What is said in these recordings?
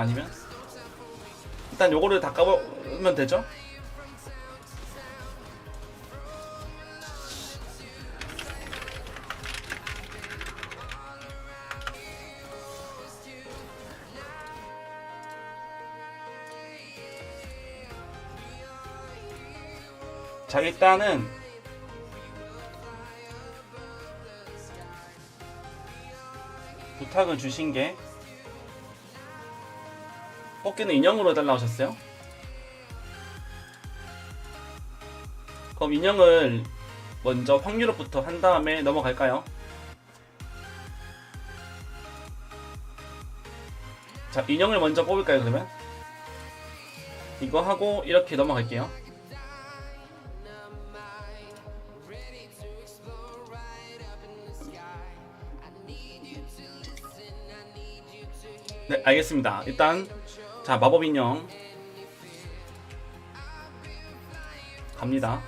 아니면 일단 요거를 다 까보면 되죠? 자 일단은 부탁을 주신 게 뽑기는 인형으로 해달라 하셨어요? 그럼 인형을 먼저 확률로부터 한 다음에 넘어갈까요? 자 인형을 먼저 뽑을까요 그러면? 이거 하고 이렇게 넘어갈게요 네 알겠습니다 일단 자 마법 인형. 갑니다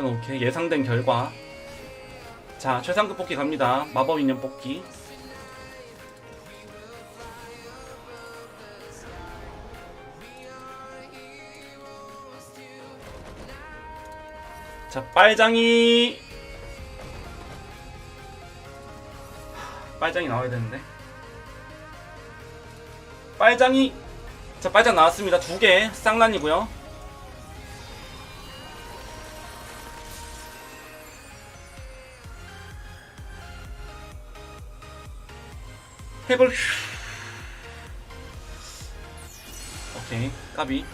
일단 오케이 예상된 결과. 자 최상급 뽑기 갑니다. 마법 인형 뽑기. 자 빨장이. 빨장이 나와야 되는데. 빨장이. 자 빨장 나왔습니다. 두 개. 쌍란이고요 해볼 오케이 까비.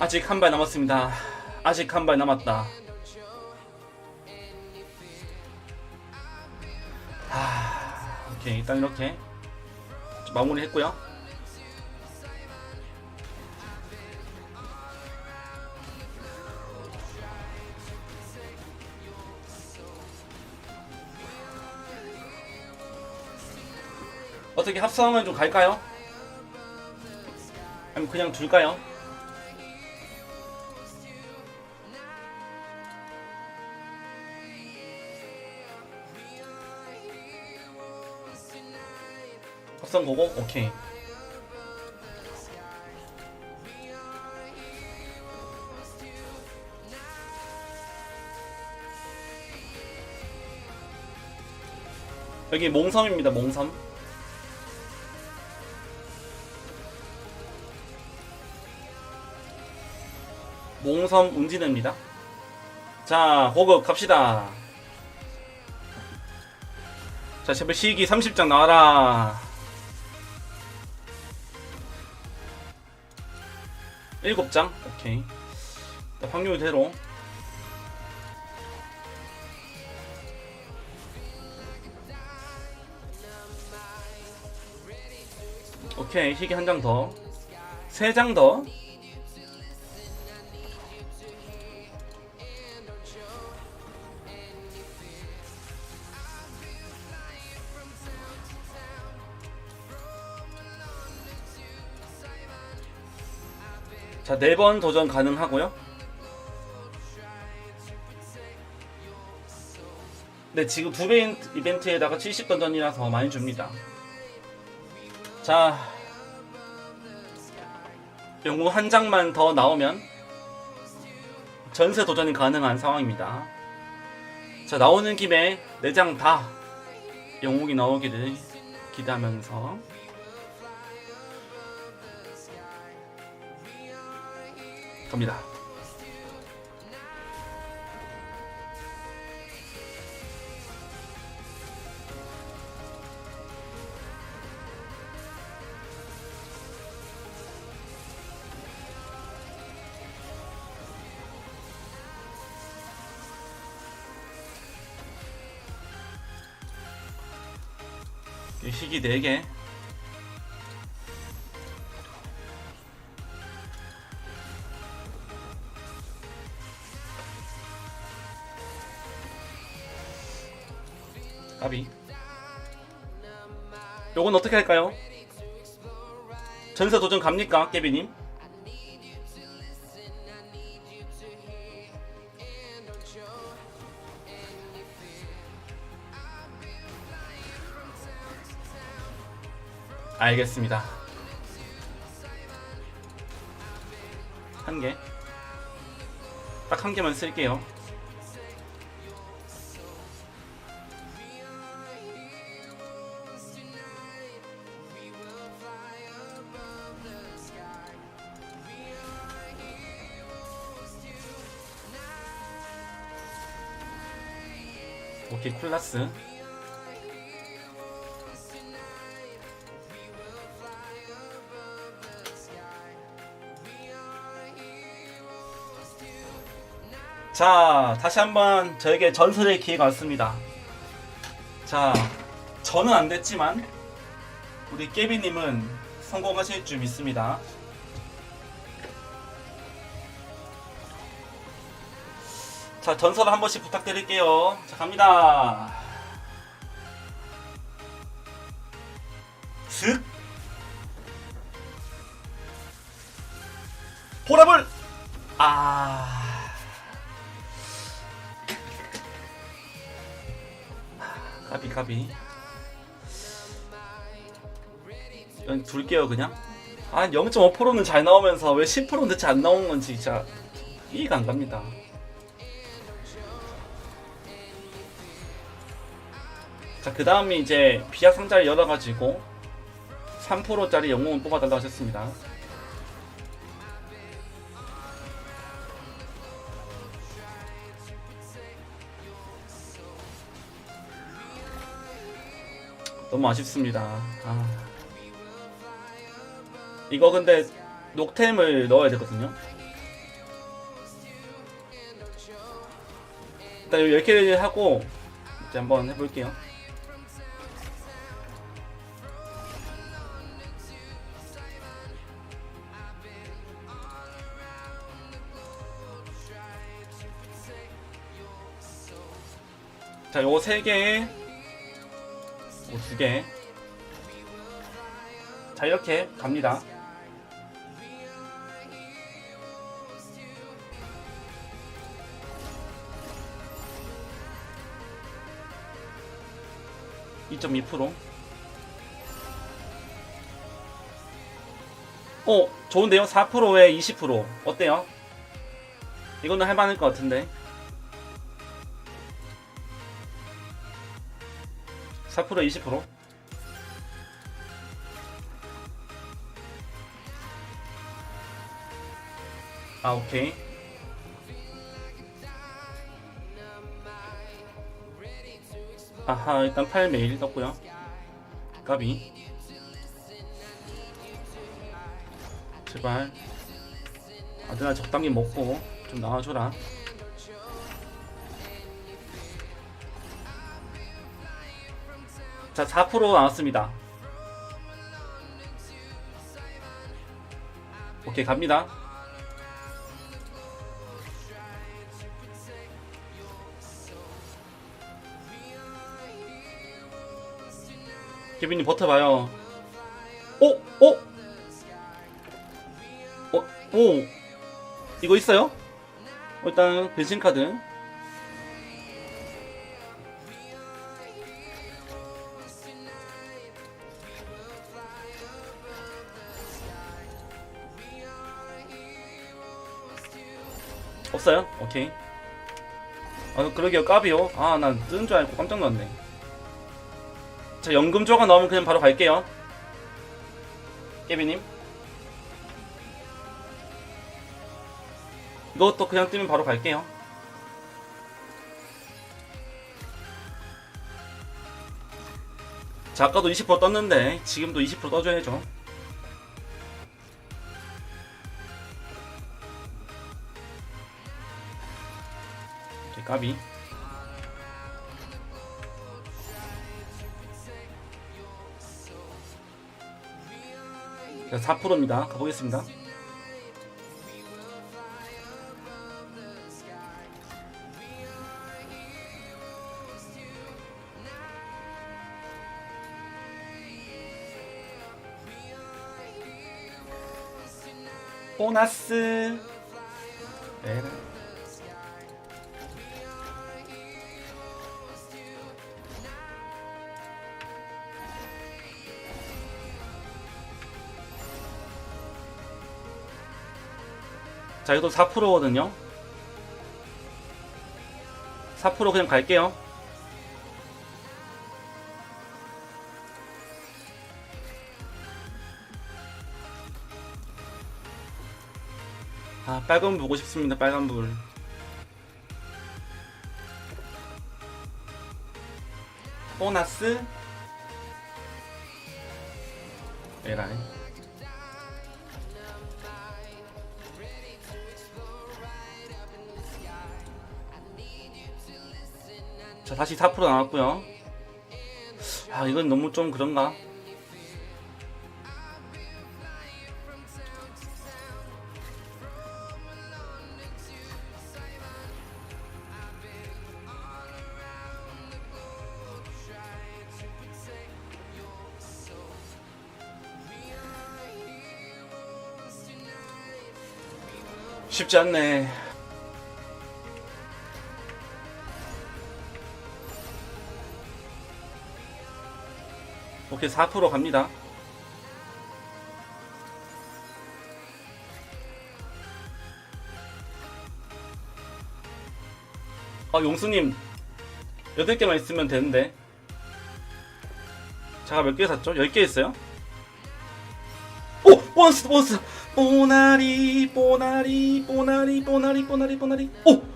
아직 한 발 남았습니다. 아직 한 발 남았다. 하... 오케이 일단 이렇게 마무리 했고요. 어떻게 합성은 좀 갈까요? 아니면 그냥 둘까요? 합성 고고? 오케이. 여기 몽섬입니다, 몽섬. 몽섬 운지대입니다. 자, 호급 갑시다. 자, 제발 시기 30장 나와라. 일곱 장? 오케이. 자, 확률대로. 오케이 희귀 한 장 더. 세 장 더 자, 네 번 도전 가능하고요. 네, 지금 두 배 이벤트에다가 70 던전이라서 많이 줍니다. 자, 영웅 한 장만 더 나오면 전세 도전이 가능한 상황입니다. 자, 나오는 김에 네 장 다 영웅이 나오기를 기대하면서 갑니다. 시기 4개 까비 요건 어떻게 할까요? 전세 도전 갑니까 깨비님? 알겠습니다. 한 개. 딱 한 개만 쓸게요. 오케이 쿨라스. 자 다시 한번 저에게 전설의 기회가 왔습니다. 자 저는 안 됐지만 우리 깨비님은 성공하실 줄 믿습니다 자 전설 한 번씩 부탁드릴게요. 자 갑니다. 슥. 보라불 아. 까비 까비. 그냥 둘게요 그냥. 아 0.5%는 잘 나오면서 왜 10%는 대체 안 나오는 건지 진짜 이해가 안 갑니다 자, 그 다음에 이제 비약 상자를 열어가지고 3%짜리 영웅을 뽑아달라고 하셨습니다. 너무 아쉽습니다. 아. 이거 근데 녹템을 넣어야 되거든요. 일단 10개 하고 이제 한번 해볼게요. 자, 요거 세 개, 요거 두 개. 자, 이렇게 갑니다. (2.2%) 어 좋은데요? 4%에 20% 어때요? 이거는 할만할 것 같은데 4% 20%? 아 오케이. 아하 일단 8메일 떴고요. 까비. 제발. 아들아 적당히 먹고 좀 나와줘라 자, 4% 나왔습니다. 오케이, 갑니다. 케빈님 버텨봐요. 오! 오! 어? 오! 이거 있어요? 어, 일단, 변신카드. 없어요? 오케이. 아, 그러게요. 까비요. 아, 난 뜨는 줄 알고 깜짝 놀랐네. 자, 연금 조가 나오면 그냥 바로 갈게요. 깨비님. 이것도 그냥 뜨면 바로 갈게요. 자, 아까도 20% 떴는데, 지금도 20% 떠줘야죠. 까비. 자, 4%입니다. 가보겠습니다. 보너스. 에라. 자, 이것도 4%거든요. 4% 그냥 갈게요. 아, 빨간 불 보고 싶습니다. 빨간 불. 보너스. 에라이. 자, 다시 4% 나왔고요. 아, 이건 너무 좀 그런가? 쉽지 않네. 오케이 4% 갑니다. 아 용수님 8개만 있으면 되는데 제가 몇 개 샀죠? 10개 있어요? 오! 보너스 보너스! 뽀나리 뽀나리 뽀나리 뽀나리 뽀나리 뽀나리! 오!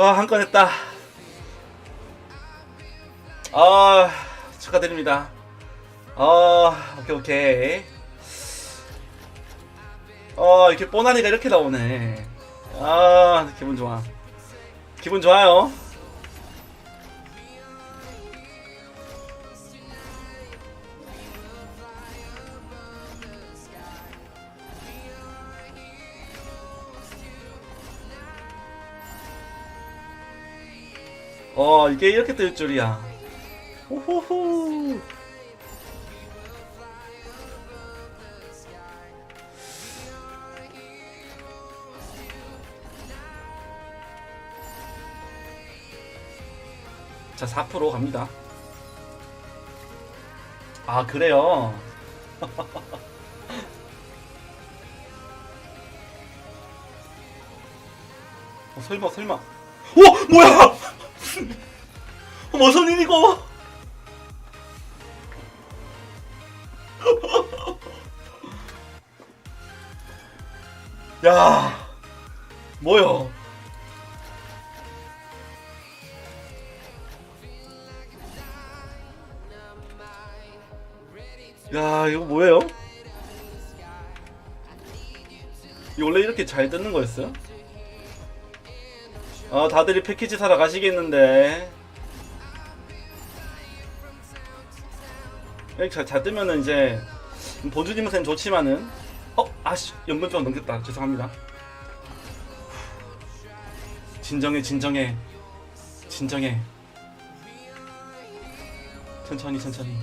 아, 한 건 했다. 아, 축하드립니다. 아, 오케이, 오케이. 어, 이렇게 뽀나니가 이렇게 나오네. 아, 기분 좋아. 기분 좋아요. 어, 이게 이렇게 뜰 줄이야. 호호호. 자, 4% 갑니다. 아, 그래요? 어, 설마, 설마. 오! 뭐야! 무슨 일이고? 야, 뭐요? 야, 이거 뭐예요? 이거 원래 이렇게 잘 뜨는 거였어요? 아, 다들이 패키지 사러 가시겠는데. 잘, 잘 뜨면은 이제 보조님한테는 좋지만은. 어 아씨 연금조각 넘겼다. 죄송합니다. 진정해 진정해. 진정해. 천천히 천천히.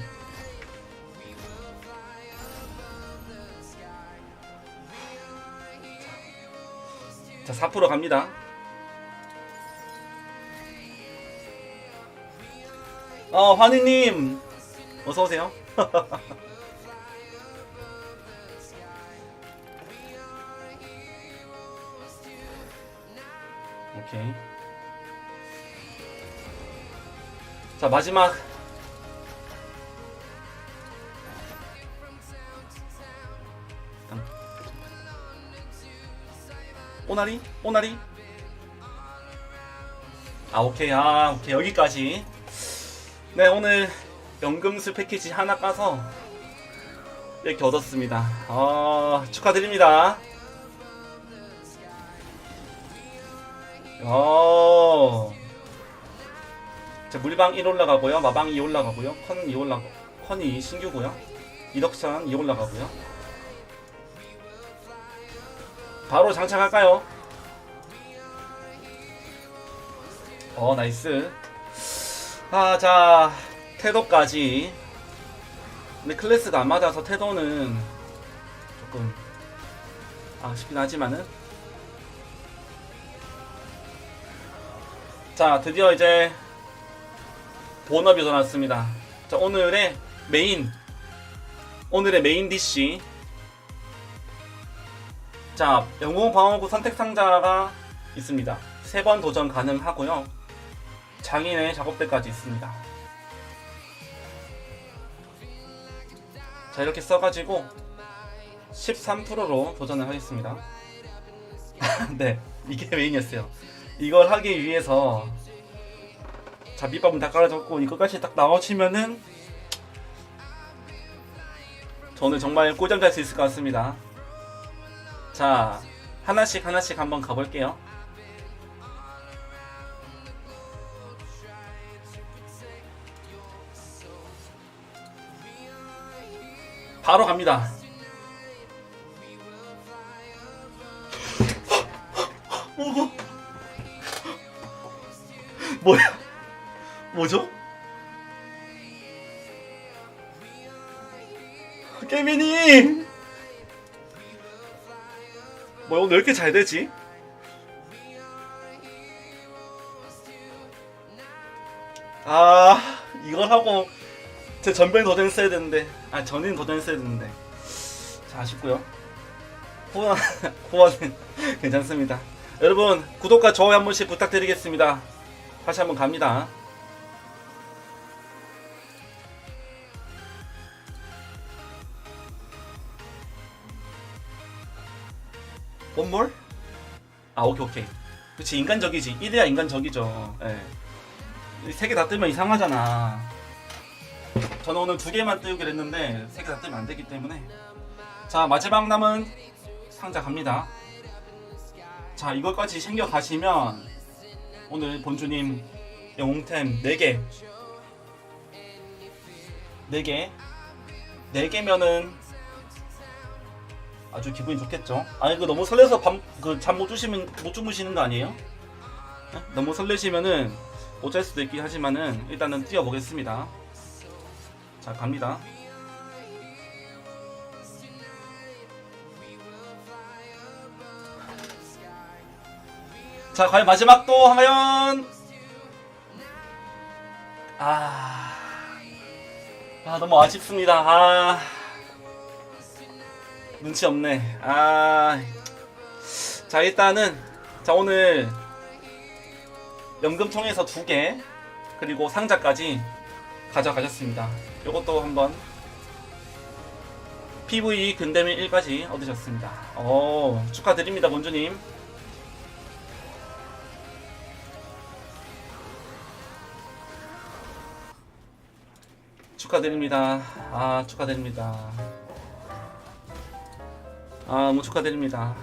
자 4% 갑니다 어 환희님 어서 오세요. 오케이. 자 마지막. 오나리 오나리 아 오케이 아 오케이 여기까지 네 오늘 연금술 패키지 하나 까서 이렇게 얻었습니다. 아, 축하드립니다. 어. 자, 물방 1 올라가고요. 마방 2 올라가고요. 컨2 올라가. 컨이 신규고요. 이덕션 2 올라가고요. 바로 장착할까요? 어, 나이스. 아, 자, 태도까지. 근데 클래스가 안 맞아서 태도는 조금 아쉽긴 하지만은. 자 드디어 이제 본업이 돌아왔습니다. 자 오늘의 메인 오늘의 메인 DC 자 영웅 방어구 선택 상자가 있습니다. 세 번 도전 가능하고요 장인의 작업대까지 있습니다. 자 이렇게 써가지고 13%로 도전을 하겠습니다. 네 이게 메인이었어요. 이걸 하기 위해서 자 밑밥은 다 깔아줬고 이거까지 딱 나오시면은 저는 정말 꿀잠 잘수 있을 것 같습니다. 자 하나씩 하나씩 한번 가볼게요 바로 갑니다 뭐야? 뭐죠? 깨민이! 뭐야 오늘 왜 이렇게 잘 되지? 아 제 전변 도전 써야 되는데. 아 전인 도전 써야 되는데. 자 아쉽고요. 후원 후원은 괜찮습니다. 여러분 구독과 좋아요 한 번씩 부탁드리겠습니다. 다시 한번 갑니다. 원몰? 아 오케이 오케이. 그치 인간적이지. 이래야 인간적이죠. 예. 세개 다 뜨면 이상하잖아 저는 오늘 두 개만 뜨기로 했는데 세 개 다 뜨면 안 되기 때문에. 자 마지막 남은 상자 갑니다. 자 이걸까지 챙겨 가시면 오늘 본주님 영웅템 4개. 4개. 4개면은 아주 기분이 좋겠죠? 아니 그 너무 설레서 그잠 못 주시면 못 주무시는 거 아니에요? 네? 너무 설레시면은 못 잘 수도 있긴 하지만은 일단은 뛰어보겠습니다 자 갑니다. 자 과연 마지막 또 과연. 아, 아 너무 아쉽습니다. 아 눈치 없네. 아자 일단은 자 오늘 연금통에서 두 개 그리고 상자까지 가져가셨습니다 요것도 한번 PV 근대민 1까지 얻으셨습니다 오 축하드립니다 본주님 축하드립니다. 아, 축하드립니다. 아, 너무 축하드립니다.